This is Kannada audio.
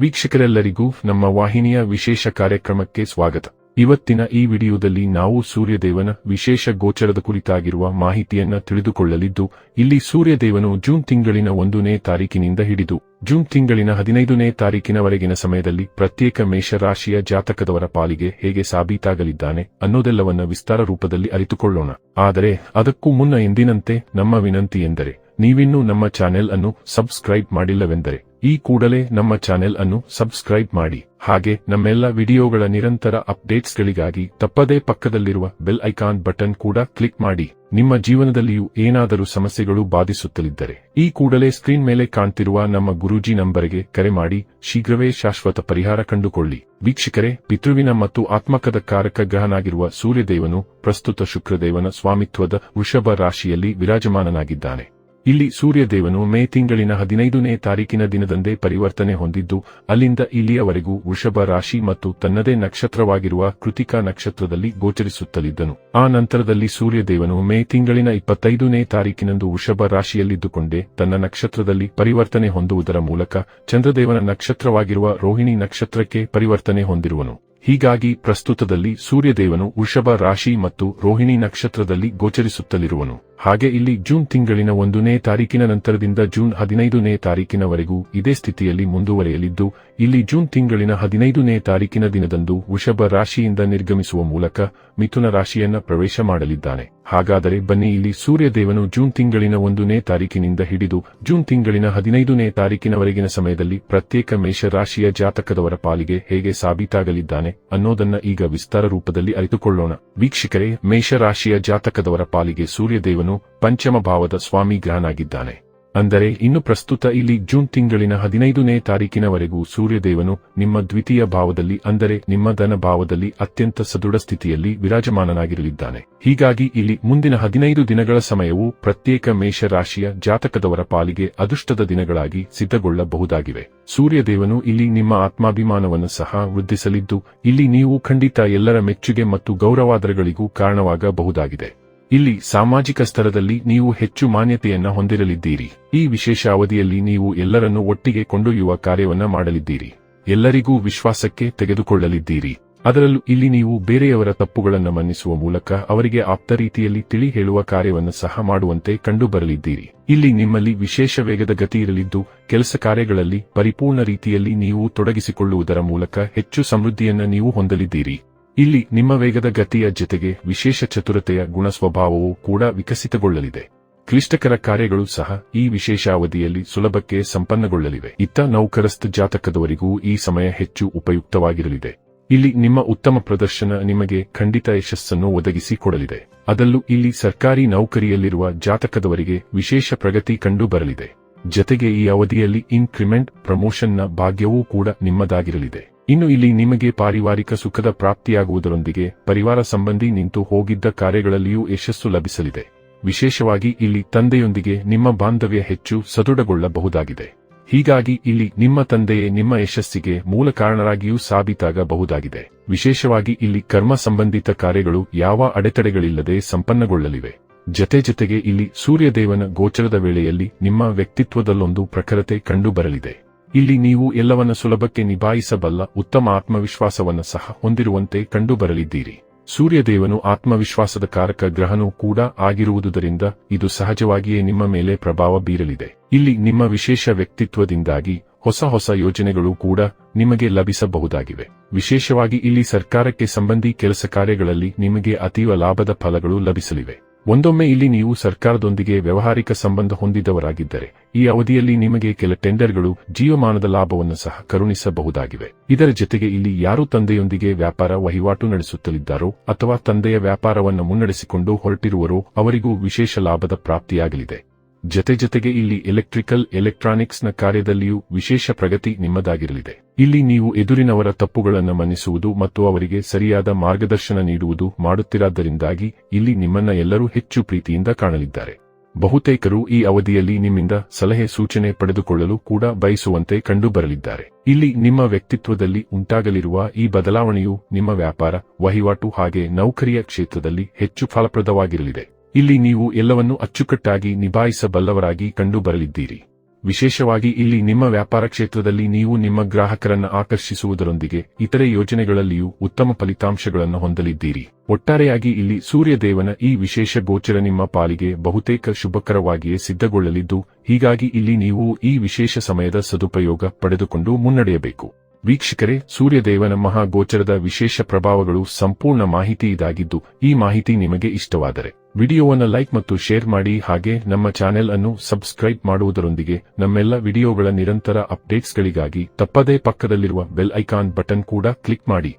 ವೀಕ್ಷಕರೆಲ್ಲರಿಗೂ ನಮ್ಮ ವಾಹಿನಿಯ ವಿಶೇಷ ಕಾರ್ಯಕ್ರಮಕ್ಕೆ ಸ್ವಾಗತ. ಇವತ್ತಿನ ಈ ವಿಡಿಯೋದಲ್ಲಿ ನಾವು ಸೂರ್ಯದೇವನ ವಿಶೇಷ ಗೋಚರದ ಕುರಿತಾಗಿರುವ ಮಾಹಿತಿಯನ್ನ ತಿಳಿದುಕೊಳ್ಳಲಿದ್ದು, ಇಲ್ಲಿ ಸೂರ್ಯದೇವನು ಜೂನ್ ತಿಂಗಳಿನ ಒಂದನೇ ತಾರೀಕಿನಿಂದ ಹಿಡಿದು, ಜೂನ್ ತಿಂಗಳಿನ ಹದಿನೈದನೇ ತಾರೀಕಿನವರೆಗಿನ ಸಮಯದಲ್ಲಿ ಪ್ರತ್ಯೇಕ ಮೇಷರಾಶಿಯ ಜಾತಕದವರ ಪಾಲಿಗೆ ಹೇಗೆ ಸಾಬೀತಾಗಲಿದ್ದಾನೆ ಅನ್ನೋದೆಲ್ಲವನ್ನ ವಿಸ್ತಾರ ರೂಪದಲ್ಲಿ ಅರಿತುಕೊಳ್ಳೋಣ. ಆದರೆ, ಅದಕ್ಕೂ ಮುನ್ನ ಎಂದಿನಂತೆ ನಮ್ಮ ವಿನಂತಿ ಎಂದರೆ, ನೀವಿನ್ನೂ ನಮ್ಮ ಚಾನೆಲ್ ಅನ್ನು ಸಬ್ಸ್ಕ್ರೈಬ್ ಮಾಡಿಲ್ಲವೆಂದರೆ ಈ ಕೂಡಲೇ ನಮ್ಮ ಚಾನೆಲ್ ಅನ್ನು ಸಬ್ಸ್ಕ್ರೈಬ್ ಮಾಡಿ. ಹಾಗೆ ನಮ್ಮೆಲ್ಲ ವಿಡಿಯೋಗಳ ನಿರಂತರ ಅಪ್ಡೇಟ್ಸ್ಗಳಿಗಾಗಿ ತಪ್ಪದೇ ಪಕ್ಕದಲ್ಲಿರುವ ಬೆಲ್ ಐಕಾನ್ ಬಟನ್ ಕೂಡ ಕ್ಲಿಕ್ ಮಾಡಿ. ನಿಮ್ಮ ಜೀವನದಲ್ಲಿಯೂ ಏನಾದರೂ ಸಮಸ್ಯೆಗಳು ಬಾಧಿಸುತ್ತಲಿದ್ದರೆ ಈ ಕೂಡಲೇ ಸ್ಕ್ರೀನ್ ಮೇಲೆ ಕಾಣ್ತಿರುವ ನಮ್ಮ ಗುರೂಜಿ ನಂಬರ್ಗೆ ಕರೆ ಮಾಡಿ. ಶೀಘ್ರವೇ ಶಾಶ್ವತ ಪರಿಹಾರ ಕಂಡುಕೊಳ್ಳಿ. ವೀಕ್ಷಕರೇ, ಪಿತೃವಿನ ಮತ್ತು ಆತ್ಮಕದ ಕಾರಕ ಗ್ರಹನಾಗಿರುವ ಸೂರ್ಯದೇವನು ಪ್ರಸ್ತುತ ಶುಕ್ರದೇವನ ಸ್ವಾಮಿತ್ವದ ವೃಷಭ ರಾಶಿಯಲ್ಲಿ ವಿರಾಜಮಾನನಾಗಿದ್ದಾನೆ. ಇಲ್ಲಿ ಸೂರ್ಯದೇವನು ಮೇ ತಿಂಗಳಿನ ಹದಿನೈದನೇ ತಾರೀಕಿನ ದಿನದಂದೇ ಪರಿವರ್ತನೆ ಹೊಂದಿದ್ದು, ಅಲ್ಲಿಂದ ಇಲ್ಲಿಯವರೆಗೂ ವೃಷಭ ರಾಶಿ ಮತ್ತು ತನ್ನದೇ ನಕ್ಷತ್ರವಾಗಿರುವ ಕೃತಿಕಾ ನಕ್ಷತ್ರದಲ್ಲಿ ಗೋಚರಿಸುತ್ತಲಿದ್ದನು. ಆ ನಂತರದಲ್ಲಿ ಸೂರ್ಯದೇವನು ಮೇ ತಿಂಗಳಿನ ಇಪ್ಪತ್ತೈದನೇ ತಾರೀಕಿನಂದು ವೃಷಭ ರಾಶಿಯಲ್ಲಿದ್ದುಕೊಂಡೇ ತನ್ನ ನಕ್ಷತ್ರದಲ್ಲಿ ಪರಿವರ್ತನೆ ಹೊಂದುವುದರ ಮೂಲಕ ಚಂದ್ರದೇವನ ನಕ್ಷತ್ರವಾಗಿರುವ ರೋಹಿಣಿ ನಕ್ಷತ್ರಕ್ಕೆ ಪರಿವರ್ತನೆ ಹೊಂದಿರುವನು. ಹೀಗಾಗಿ ಪ್ರಸ್ತುತದಲ್ಲಿ ಸೂರ್ಯದೇವನು ವೃಷಭ ರಾಶಿ ಮತ್ತು ರೋಹಿಣಿ ನಕ್ಷತ್ರದಲ್ಲಿ ಗೋಚರಿಸುತ್ತಲಿರುವನು. ಹಾಗೆ ಇಲ್ಲಿ ಜೂನ್ ತಿಂಗಳಿನ ಒಂದನೇ ತಾರೀಕಿನ ನಂತರದಿಂದ ಜೂನ್ ಹದಿನೈದನೇ ತಾರೀಕಿನವರೆಗೂ ಇದೇ ಸ್ಥಿತಿಯಲ್ಲಿ ಮುಂದುವರೆಯಲಿದ್ದು, ಇಲ್ಲಿ ಜೂನ್ ತಿಂಗಳಿನ ಹದಿನೈದನೇ ತಾರೀಕಿನ ದಿನದಂದು ವೃಷಭ ರಾಶಿಯಿಂದ ನಿರ್ಗಮಿಸುವ ಮೂಲಕ ಮಿಥುನ ರಾಶಿಯನ್ನ ಪ್ರವೇಶ ಮಾಡಲಿದ್ದಾನೆ. ಹಾಗಾದರೆ ಬನ್ನಿ ಇಲ್ಲಿ ಸೂರ್ಯದೇವನು ಜೂನ್ ತಿಂಗಳಿನ ಒಂದನೇ ತಾರೀಕಿನಿಂದ ಹಿಡಿದು ಜೂನ್ ತಿಂಗಳಿನ ಹದಿನೈದನೇ ತಾರೀಕಿನವರೆಗಿನ ಸಮಯದಲ್ಲಿ ಪ್ರತ್ಯೇಕ ಮೇಷರಾಶಿಯ ಜಾತಕದವರ ಪಾಲಿಗೆ ಹೇಗೆ ಸಾಬೀತಾಗಲಿದ್ದಾನೆ ಅನ್ನೋದನ್ನ ಈಗ ವಿಸ್ತಾರ ರೂಪದಲ್ಲಿ ಅರಿತುಕೊಳ್ಳೋಣ. ವೀಕ್ಷಕರೇ, ಮೇಷರಾಶಿಯ ಜಾತಕದವರ ಪಾಲಿಗೆ ಸೂರ್ಯದೇವನು ಪಂಚಮ ಭಾವದ ಸ್ವಾಮಿ ಗ್ರಹನಾಗಿದ್ದಾನೆ. ಅಂದರೆ ಇನ್ನು ಪ್ರಸ್ತುತ ಇಲ್ಲಿ ಜೂನ್ ತಿಂಗಳಿನ ಹದಿನೈದನೇ ತಾರೀಕಿನವರೆಗೂ ಸೂರ್ಯದೇವನು ನಿಮ್ಮ ದ್ವಿತೀಯ ಭಾವದಲ್ಲಿ ಅಂದರೆ ನಿಮ್ಮ ಧನ ಭಾವದಲ್ಲಿ ಅತ್ಯಂತ ಸದೃಢ ಸ್ಥಿತಿಯಲ್ಲಿ ವಿರಾಜಮಾನನಾಗಿರಲಿದ್ದಾನೆ. ಹೀಗಾಗಿ ಇಲ್ಲಿ ಮುಂದಿನ ಹದಿನೈದು ದಿನಗಳ ಸಮಯವು ಪ್ರತ್ಯೇಕ ಮೇಷರಾಶಿಯ ಜಾತಕದವರ ಪಾಲಿಗೆ ಅದೃಷ್ಟದ ದಿನಗಳಾಗಿ ಸಿದ್ಧಗೊಳ್ಳಬಹುದಾಗಿವೆ. ಸೂರ್ಯದೇವನು ಇಲ್ಲಿ ನಿಮ್ಮ ಆತ್ಮಾಭಿಮಾನವನ್ನು ಸಹ ವೃದ್ಧಿಸಲಿದ್ದು, ಇಲ್ಲಿ ನೀವು ಖಂಡಿತ ಎಲ್ಲರ ಮೆಚ್ಚುಗೆ ಮತ್ತು ಗೌರವಾದರಗಳಿಗೂ ಕಾರಣವಾಗಬಹುದಾಗಿದೆ. ಇಲ್ಲಿ ಸಾಮಾಜಿಕ ಸ್ತರದಲ್ಲಿ ನೀವು ಹೆಚ್ಚು ಮಾನ್ಯತೆಯನ್ನ ಹೊಂದಿರಲಿದ್ದೀರಿ. ಈ ವಿಶೇಷ ಅವಧಿಯಲ್ಲಿ ನೀವು ಎಲ್ಲರನ್ನು ಒಟ್ಟಿಗೆ ಕೊಂಡೊಯ್ಯುವ ಕಾರ್ಯವನ್ನ ಮಾಡಲಿದ್ದೀರಿ. ಎಲ್ಲರಿಗೂ ವಿಶ್ವಾಸಕ್ಕೆ ತೆಗೆದುಕೊಳ್ಳಲಿದ್ದೀರಿ. ಅದರಲ್ಲೂ ಇಲ್ಲಿ ನೀವು ಬೇರೆಯವರ ತಪ್ಪುಗಳನ್ನು ಮನ್ನಿಸುವ ಮೂಲಕ ಅವರಿಗೆ ಆಪ್ತ ರೀತಿಯಲ್ಲಿ ತಿಳಿ ಹೇಳುವ ಕಾರ್ಯವನ್ನು ಸಹ ಮಾಡುವಂತೆ ಕಂಡುಬರಲಿದ್ದೀರಿ. ಇಲ್ಲಿ ನಿಮ್ಮಲ್ಲಿ ವಿಶೇಷ ವೇಗದ ಗತಿ ಇರಲಿದ್ದು, ಕೆಲಸ ಕಾರ್ಯಗಳಲ್ಲಿ ಪರಿಪೂರ್ಣ ರೀತಿಯಲ್ಲಿ ನೀವು ತೊಡಗಿಸಿಕೊಳ್ಳುವುದರ ಮೂಲಕ ಹೆಚ್ಚು ಸಮೃದ್ಧಿಯನ್ನು ನೀವು ಹೊಂದಲಿದ್ದೀರಿ. ಇಲ್ಲಿ ನಿಮ್ಮ ವೇಗದ ಗತಿಯ ಜೊತೆಗೆ ವಿಶೇಷ ಚತುರತೆಯ ಗುಣಸ್ವಭಾವವು ಕೂಡ ವಿಕಸಿತಗೊಳ್ಳಲಿದೆ. ಕ್ಲಿಷ್ಟಕರ ಕಾರ್ಯಗಳು ಸಹ ಈ ವಿಶೇಷ ಅವಧಿಯಲ್ಲಿ ಸುಲಭಕ್ಕೆ ಸಂಪನ್ನಗೊಳ್ಳಲಿವೆ. ಇತ್ತ ನೌಕರಸ್ಥ ಜಾತಕದವರಿಗೂ ಈ ಸಮಯ ಹೆಚ್ಚು ಉಪಯುಕ್ತವಾಗಿರಲಿದೆ. ಇಲ್ಲಿ ನಿಮ್ಮ ಉತ್ತಮ ಪ್ರದರ್ಶನ ನಿಮಗೆ ಖಂಡಿತ ಯಶಸ್ಸನ್ನು ಒದಗಿಸಿ ಕೊಡಲಿದೆ. ಅದಲ್ಲೂ ಇಲ್ಲಿ ಸರ್ಕಾರಿ ನೌಕರಿಯಲ್ಲಿರುವ ಜಾತಕದವರಿಗೆ ವಿಶೇಷ ಪ್ರಗತಿ ಕಂಡು ಬರಲಿದೆ. ಜತೆಗೆ ಈ ಅವಧಿಯಲ್ಲಿ ಇನ್ಕ್ರಿಮೆಂಟ್ ಪ್ರಮೋಷನ್ನ ಭಾಗ್ಯವೂ ಕೂಡ ನಿಮ್ಮದಾಗಿರಲಿದೆ. ಇನ್ನು ಇಲ್ಲಿ ನಿಮಗೆ ಪಾರಿವಾರಿಕ ಸುಖದ ಪ್ರಾಪ್ತಿಯಾಗುವುದರೊಂದಿಗೆ ಪರಿವಾರ ಸಂಬಂಧಿ ನಿಂತು ಹೋಗಿದ್ದ ಕಾರ್ಯಗಳಲ್ಲಿಯೂ ಯಶಸ್ಸು ಲಭಿಸಲಿದೆ. ವಿಶೇಷವಾಗಿ ಇಲ್ಲಿ ತಂದೆಯೊಂದಿಗೆ ನಿಮ್ಮ ಬಾಂಧವ್ಯ ಹೆಚ್ಚು ಸದೃಢಗೊಳ್ಳಬಹುದಾಗಿದೆ. ಹೀಗಾಗಿ ಇಲ್ಲಿ ನಿಮ್ಮ ತಂದೆಯೇ ನಿಮ್ಮ ಯಶಸ್ಸಿಗೆ ಮೂಲ ಕಾರಣರಾಗಿಯೂ ಸಾಬೀತಾಗಬಹುದಾಗಿದೆ. ವಿಶೇಷವಾಗಿ ಇಲ್ಲಿ ಕರ್ಮ ಸಂಬಂಧಿತ ಕಾರ್ಯಗಳು ಯಾವ ಅಡೆತಡೆಗಳಿಲ್ಲದೆ ಸಂಪನ್ನಗೊಳ್ಳಲಿವೆ. ಜತೆ ಜತೆಗೆ ಇಲ್ಲಿ ಸೂರ್ಯದೇವನ ಗೋಚರದ ವೇಳೆಯಲ್ಲಿ ನಿಮ್ಮ ವ್ಯಕ್ತಿತ್ವದಲ್ಲೊಂದು ಪ್ರಖರತೆ ಕಂಡುಬರಲಿದೆ. ಇಲ್ಲಿ ನೀವು ಎಲ್ಲವನ್ನ ಸುಲಭಕ್ಕೆ ನಿಭಾಯಿಸಬಲ್ಲ ಉತ್ತಮ ಆತ್ಮವಿಶ್ವಾಸವನ್ನು ಸಹ ಹೊಂದಿರುವಂತೆ ಕಂಡುಬರಲಿದ್ದೀರಿ. ಸೂರ್ಯದೇವನು ಆತ್ಮವಿಶ್ವಾಸದ ಕಾರಕ ಗ್ರಹನೂ ಕೂಡ ಆಗಿರುವುದರಿಂದ ಇದು ಸಹಜವಾಗಿಯೇ ನಿಮ್ಮ ಮೇಲೆ ಪ್ರಭಾವ ಬೀರಲಿದೆ. ಇಲ್ಲಿ ನಿಮ್ಮ ವಿಶೇಷ ವ್ಯಕ್ತಿತ್ವದಿಂದಾಗಿ ಹೊಸ ಹೊಸ ಯೋಜನೆಗಳು ಕೂಡ ನಿಮಗೆ ಲಭಿಸಬಹುದಾಗಿವೆ. ವಿಶೇಷವಾಗಿ ಇಲ್ಲಿ ಸರ್ಕಾರಕ್ಕೆ ಸಂಬಂಧಿ ಕೆಲಸ ಕಾರ್ಯಗಳಲ್ಲಿ ನಿಮಗೆ ಅತೀವ ಲಾಭದ ಫಲಗಳು ಲಭಿಸಲಿವೆ. ಒಂದೊಮ್ಮೆ ಇಲ್ಲಿ ನೀವು ಸರ್ಕಾರದೊಂದಿಗೆ ವ್ಯವಹಾರಿಕ ಸಂಬಂಧ ಹೊಂದಿದವರಾಗಿದ್ದರೆ, ಈ ಅವಧಿಯಲ್ಲಿ ನಿಮಗೆ ಕೆಲ ಟೆಂಡರ್ಗಳು ಜೀವಮಾನದ ಲಾಭವನ್ನು ಸಹ ಕರುಣಿಸಬಹುದಾಗಿವೆ. ಇದರ ಜೊತೆಗೆ ಇಲ್ಲಿ ಯಾರು ತಂದೆಯೊಂದಿಗೆ ವ್ಯಾಪಾರ ವಹಿವಾಟು ನಡೆಸುತ್ತಲಿದ್ದಾರೋ ಅಥವಾ ತಂದೆಯ ವ್ಯಾಪಾರವನ್ನು ಮುನ್ನಡೆಸಿಕೊಂಡು ಹೊರಟಿರುವರೋ ಅವರಿಗೂ ವಿಶೇಷ ಲಾಭದ ಪ್ರಾಪ್ತಿಯಾಗಲಿದೆ. ಜತೆ ಜತೆಗೆ ಇಲ್ಲಿ ಎಲೆಕ್ಟ್ರಿಕಲ್ ಎಲೆಕ್ಟ್ರಾನಿಕ್ಸ್ನ ಕಾರ್ಯದಲ್ಲಿಯೂ ವಿಶೇಷ ಪ್ರಗತಿ ನಿಮ್ಮದಾಗಿರಲಿದೆ. ಇಲ್ಲಿ ನೀವು ಎದುರಿನವರ ತಪ್ಪುಗಳನ್ನು ಮನ್ನಿಸುವುದು ಮತ್ತು ಅವರಿಗೆ ಸರಿಯಾದ ಮಾರ್ಗದರ್ಶನ ನೀಡುವುದು ಮಾಡುತ್ತಿರಾದ್ದರಿಂದಾಗಿ ಇಲ್ಲಿ ನಿಮ್ಮನ್ನ ಎಲ್ಲರೂ ಹೆಚ್ಚು ಪ್ರೀತಿಯಿಂದ ಕಾಣಲಿದ್ದಾರೆ. ಬಹುತೇಕರು ಈ ಅವಧಿಯಲ್ಲಿ ನಿಮ್ಮಿಂದ ಸಲಹೆ, ಸೂಚನೆ ಪಡೆದುಕೊಳ್ಳಲು ಕೂಡ ಬಯಸುವಂತೆ ಕಂಡುಬರಲಿದ್ದಾರೆ. ಇಲ್ಲಿ ನಿಮ್ಮ ವ್ಯಕ್ತಿತ್ವದಲ್ಲಿ ಉಂಟಾಗಲಿರುವ ಈ ಬದಲಾವಣೆಯು ನಿಮ್ಮ ವ್ಯಾಪಾರ, ವಹಿವಾಟು ಹಾಗೆ ನೌಕರಿಯ ಕ್ಷೇತ್ರದಲ್ಲಿ ಹೆಚ್ಚು ಫಲಪ್ರದವಾಗಿರಲಿದೆ. ಇಲ್ಲಿ ನೀವು ಎಲ್ಲವನ್ನೂ ಅಚ್ಚುಕಟ್ಟಾಗಿ ನಿಭಾಯಿಸಬಲ್ಲವರಾಗಿ ಕಂಡುಬರಲಿದ್ದೀರಿ. ವಿಶೇಷವಾಗಿ ಇಲ್ಲಿ ನಿಮ್ಮ ವ್ಯಾಪಾರ ಕ್ಷೇತ್ರದಲ್ಲಿ ನೀವು ನಿಮ್ಮ ಗ್ರಾಹಕರನ್ನು ಆಕರ್ಷಿಸುವುದರೊಂದಿಗೆ ಇತರೆ ಯೋಜನೆಗಳಲ್ಲಿಯೂ ಉತ್ತಮ ಫಲಿತಾಂಶಗಳನ್ನು ಹೊಂದಲಿದ್ದೀರಿ. ಒಟ್ಟಾರೆಯಾಗಿ ಇಲ್ಲಿ ಸೂರ್ಯದೇವನ ಈ ವಿಶೇಷ ಗೋಚರ ನಿಮ್ಮ ಪಾಲಿಗೆ ಬಹುತೇಕ ಶುಭಕರವಾಗಿಯೇ ಸಿದ್ಧಗೊಳ್ಳಲಿದ್ದು, ಹೀಗಾಗಿ ಇಲ್ಲಿ ನೀವು ಈ ವಿಶೇಷ ಸಮಯದ ಸದುಪಯೋಗ ಪಡೆದುಕೊಂಡು ಮುನ್ನಡೆಯಬೇಕು. ವೀಕ್ಷಕರೇ, ಸೂರ್ಯದೇವನ ಮಹಾ ಗೋಚರದ ವಿಶೇಷ ಪ್ರಭಾವಗಳು ಸಂಪೂರ್ಣ ಮಾಹಿತಿ ಇದಾಗಿದ್ದು, ಈ ಮಾಹಿತಿ ನಿಮಗೆ ಇಷ್ಟವಾದರೆ, ವಿಡಿಯೋವನ್ನು ಲೈಕ್ ಮತ್ತು ಶೇರ್ ಮಾಡಿ ಹಾಗೆ ನಮ್ಮ ಚಾನೆಲ್ ಅನ್ನು ಸಬ್ಸ್ಕ್ರೈಬ್ ಮಾಡುವುದರೊಂದಿಗೆ ನಮ್ಮೆಲ್ಲ ವಿಡಿಯೋಗಳ ನಿರಂತರ ಅಪ್ಡೇಟ್ಸ್ಗಳಿಗಾಗಿ ತಪ್ಪದೇ ಪಕ್ಕದಲ್ಲಿರುವ ಬೆಲ್ ಐಕಾನ್ ಬಟನ್ ಕೂಡ ಕ್ಲಿಕ್ ಮಾಡಿ.